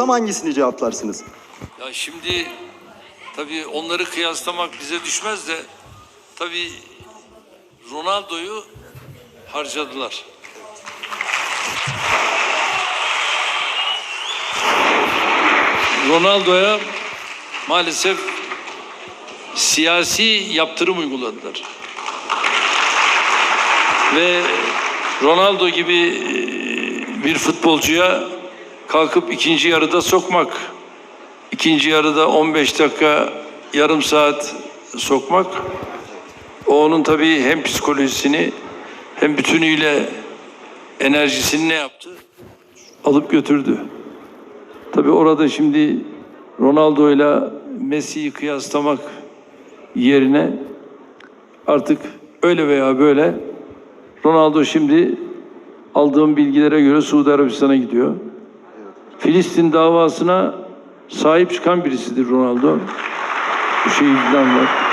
Tam hangisini cevaplarsınız? Ya şimdi tabii onları kıyaslamak bize düşmez de tabii Ronaldo'yu harcadılar. Ronaldo'ya maalesef siyasi yaptırım uyguladılar. Ve Ronaldo gibi e, bir futbolcuya kalkıp ikinci yarıda sokmak, ikinci yarıda 15 dakika, yarım saat sokmak, o onun tabii hem psikolojisini hem bütünüyle enerjisini ne yaptı? Alıp götürdü. Tabii orada şimdi Ronaldo ile Messi'yi kıyaslamak yerine artık öyle veya böyle Ronaldo şimdi aldığım bilgilere göre Suudi Arabistan'a gidiyor. Filistin davasına sahip çıkan birisidir Ronaldo. Bu şehirden var.